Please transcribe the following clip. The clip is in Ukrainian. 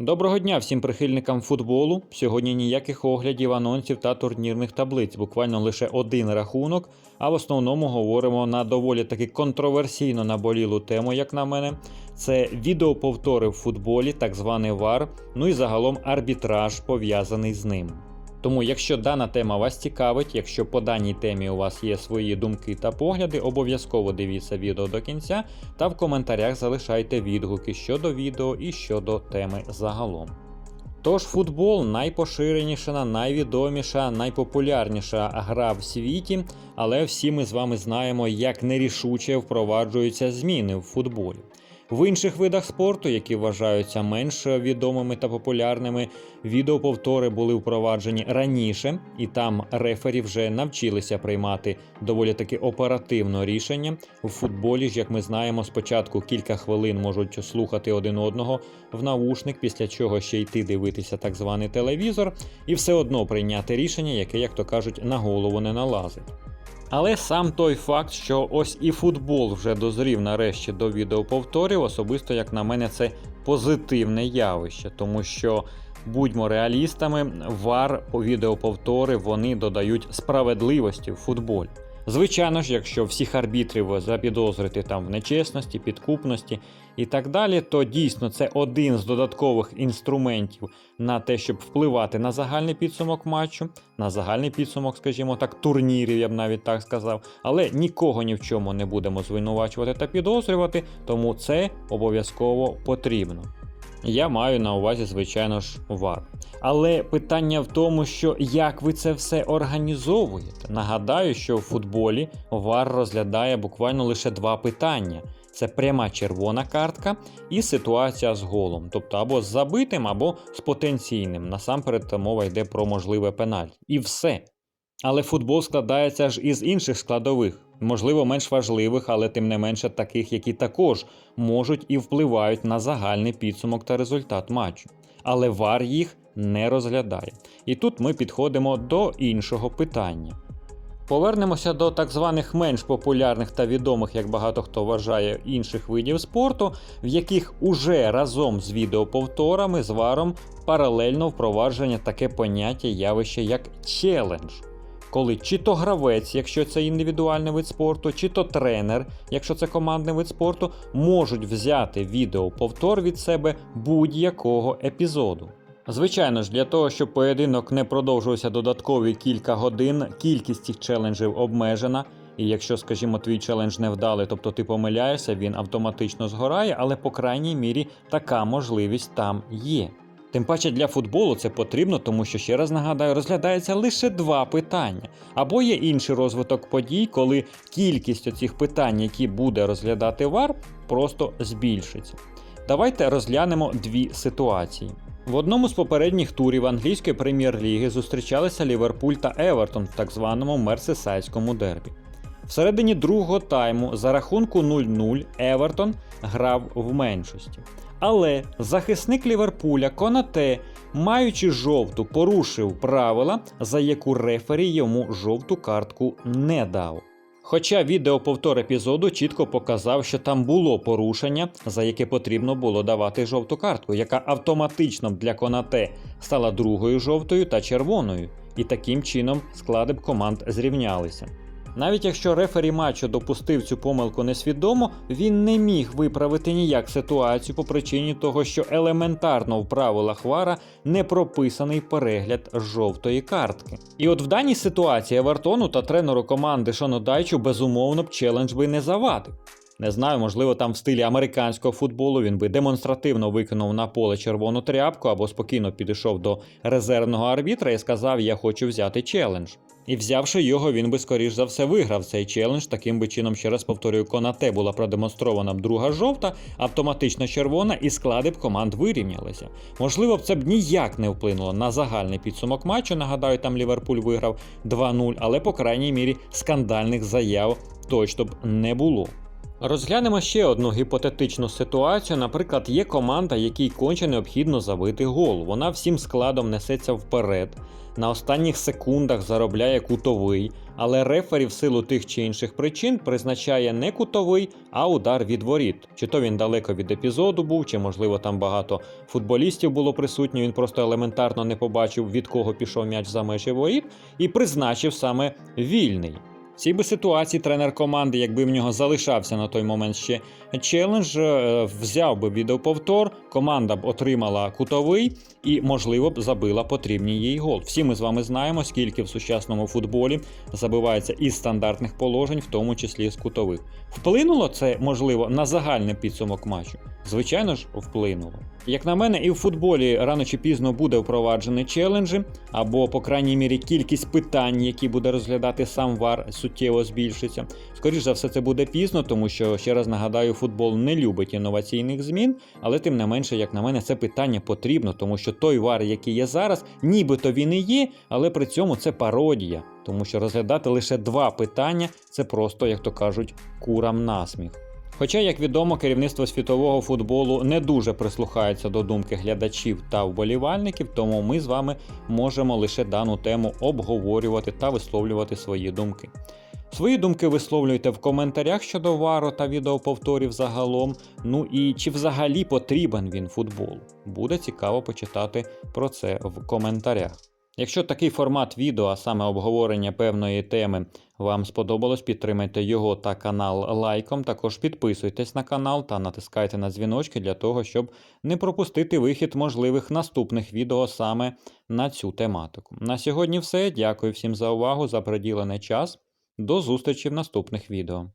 Доброго дня всім прихильникам футболу. Сьогодні ніяких оглядів, анонсів та турнірних таблиць, буквально лише один рахунок. А в основному говоримо на доволі таки контроверсійно наболілу тему, як на мене. Це відеоповтори в футболі, так званий ВАР, ну і загалом арбітраж пов'язаний з ним. Тому, якщо дана тема вас цікавить, якщо по даній темі у вас є свої думки та погляди, обов'язково дивіться відео до кінця та в коментарях залишайте відгуки щодо відео і щодо теми загалом. Тож футбол найпоширеніша, найвідоміша, найпопулярніша гра в світі, але всі ми з вами знаємо, як нерішуче впроваджуються зміни в футболі. В інших видах спорту, які вважаються менш відомими та популярними, відеоповтори були впроваджені раніше, і там рефері вже навчилися приймати доволі таки оперативно рішення. В футболі ж, як ми знаємо, спочатку кілька хвилин можуть слухати один одного в навушник, після чого ще йти дивитися так званий телевізор, і все одно прийняти рішення, яке, як то кажуть, на голову не налазить. Але сам той факт, що ось і футбол вже дозрів нарешті до відеоповторів, особисто, як на мене, це позитивне явище, тому що. Будьмо реалістами, вар у відеоповтори вони додають справедливості в футболі. Звичайно ж, якщо всіх арбітрів запідозрити там в нечесності, підкупності і так далі, то дійсно це один з додаткових інструментів на те, щоб впливати на загальний підсумок матчу, на загальний підсумок, скажімо так, турнірів, я б навіть так сказав. Але нікого ні в чому не будемо звинувачувати та підозрювати, тому це обов'язково потрібно. Я маю на увазі, звичайно ж, вар. Але питання в тому, що як ви це все організовуєте. Нагадаю, що в футболі вар розглядає буквально лише два питання: це пряма червона картка і ситуація з голом, тобто або з забитим, або з потенційним. Насамперед мова йде про можливе пенальті. І все. Але футбол складається ж із інших складових, можливо, менш важливих, але тим не менше таких, які також можуть і впливають на загальний підсумок та результат матчу. Але вар їх не розглядає. І тут ми підходимо до іншого питання. Повернемося до так званих менш популярних та відомих, як багато хто вважає, інших видів спорту, в яких уже разом з відеоповторами з варом паралельно впровадження таке поняття явище як челендж. Коли чи то гравець, якщо це індивідуальний вид спорту, чи то тренер, якщо це командний вид спорту, можуть взяти відеоповтор від себе будь-якого епізоду. Звичайно ж, для того, щоб поєдинок не продовжувався додаткові кілька годин, кількість цих челенджів обмежена. І якщо, скажімо, твій челендж невдалий, тобто ти помиляєшся, він автоматично згорає, але по крайній мірі така можливість там є. Тим паче для футболу це потрібно, тому що ще раз нагадаю, розглядається лише два питання. Або є інший розвиток подій, коли кількість оцих питань, які буде розглядати ВАР, просто збільшиться. Давайте розглянемо дві ситуації. В одному з попередніх турів англійської прем'єр-ліги зустрічалися Ліверпуль та Евертон в так званому мерсисайському дербі. Всередині другого тайму за рахунку 0-0 Евертон грав в меншості. Але захисник Ліверпуля Конате, маючи жовту, порушив правила, за яку рефері йому жовту картку не дав. Хоча відеоповтор епізоду чітко показав, що там було порушення, за яке потрібно було давати жовту картку, яка автоматично для Конате стала другою жовтою та червоною, і таким чином склади б команд зрівнялися. Навіть якщо рефері матчу допустив цю помилку несвідомо, він не міг виправити ніяк ситуацію по причині того, що елементарно в правилах вара не прописаний перегляд жовтої картки. І от в даній ситуації Евертону та тренеру команди Шону Дайчу безумовно б челендж би не завадив. Не знаю, можливо, там в стилі американського футболу він би демонстративно викинув на поле червону тряпку або спокійно підійшов до резервного арбітра і сказав: Я хочу взяти челендж. І взявши його, він би скоріш за все виграв цей челендж. Таким би чином, ще раз повторюю, Конате була продемонстрована б друга жовта, автоматично червона, і склади б команд вирівнялися. Можливо, б це б ніяк не вплинуло на загальний підсумок матчу. Нагадаю, там Ліверпуль виграв 2-0, але по крайній мірі скандальних заяв точно б не було. Розглянемо ще одну гіпотетичну ситуацію. Наприклад, є команда, якій конче необхідно забити гол. Вона всім складом несеться вперед, на останніх секундах заробляє кутовий, але рефері в силу тих чи інших причин призначає не кутовий, а удар від воріт. Чи то він далеко від епізоду був, чи можливо там багато футболістів було присутньо. Він просто елементарно не побачив, від кого пішов м'яч за межі воріт, і призначив саме вільний. Цій би ситуації тренер команди, якби в нього залишався на той момент ще челендж, е, взяв би відеоповтор, команда б отримала кутовий і, можливо, б забила потрібний їй гол. Всі ми з вами знаємо, скільки в сучасному футболі забивається із стандартних положень, в тому числі з кутових. Вплинуло це, можливо, на загальний підсумок матчу? Звичайно ж, вплинуло. Як на мене, і в футболі рано чи пізно буде впроваджений челенджі, або, по крайній мірі, кількість питань, які буде розглядати сам ВАР, суттєво збільшиться. Скоріше за все, це буде пізно, тому що, ще раз нагадаю, футбол не любить інноваційних змін, але тим не менше, як на мене, це питання потрібно, тому що той вар, який є зараз, нібито він і є, але при цьому це пародія. Тому що розглядати лише два питання це просто, як то кажуть, курам насміх. Хоча, як відомо, керівництво світового футболу не дуже прислухається до думки глядачів та вболівальників, тому ми з вами можемо лише дану тему обговорювати та висловлювати свої думки. Свої думки висловлюйте в коментарях щодо вару та відеоповторів загалом. Ну і чи взагалі потрібен він футболу? Буде цікаво почитати про це в коментарях. Якщо такий формат відео, а саме обговорення певної теми, вам сподобалось, підтримайте його та канал лайком. Також підписуйтесь на канал та натискайте на дзвіночки для того, щоб не пропустити вихід можливих наступних відео саме на цю тематику. На сьогодні все. Дякую всім за увагу, за приділений час. До зустрічі в наступних відео.